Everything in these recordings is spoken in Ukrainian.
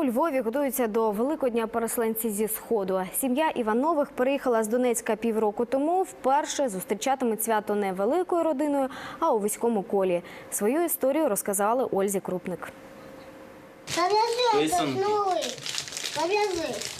У Львові готуються до Великодня переселенці зі сходу. Сім'я Іванових переїхала з Донецька півроку тому. Вперше зустрічатимуть свято не великою родиною, а у військовому колі. Свою історію розказали Ользі Крупник.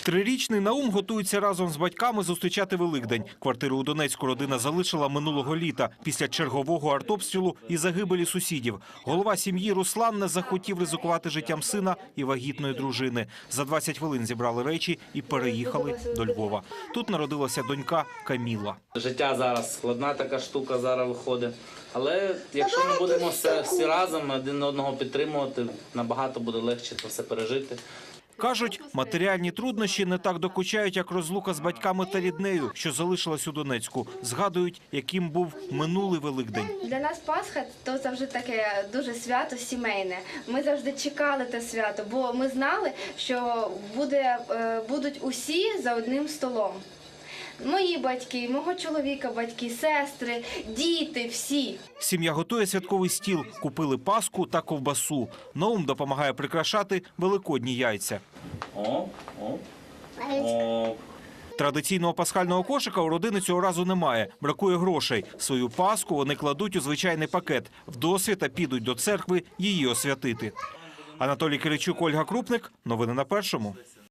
Трирічний Наум готується разом з батьками зустрічати Великдень. Квартиру у Донецьку родина залишила минулого літа після чергового артобстрілу і загибелі сусідів. Голова сім'ї Руслан не захотів ризикувати життям сина і вагітної дружини. За 20 хвилин зібрали речі і переїхали до Львова. Тут народилася донька Каміла. Життя зараз складна така штука зараз виходить. Але якщо ми будемо все, всі разом один одного підтримувати, набагато буде легше це все пережити. Кажуть, матеріальні труднощі не так докучають, як розлука з батьками та ріднею, що залишилась у Донецьку. Згадують, яким був минулий Великдень. Для нас Пасха то завжди таке дуже свято сімейне. Ми завжди чекали те свято, бо ми знали, що буде, е, будуть усі за одним столом. Мої батьки, мого чоловіка, батьки, сестри, діти, всі. Сім'я готує святковий стіл, купили паску та ковбасу. Наум допомагає прикрашати великодні яйця. О, о, о. Традиційного пасхального кошика у родини цього разу немає. Бракує грошей. Свою паску вони кладуть у звичайний пакет. Вдосвіта підуть до церкви її освятити. Анатолій Киричук, Ольга Крупник. Новини на першому.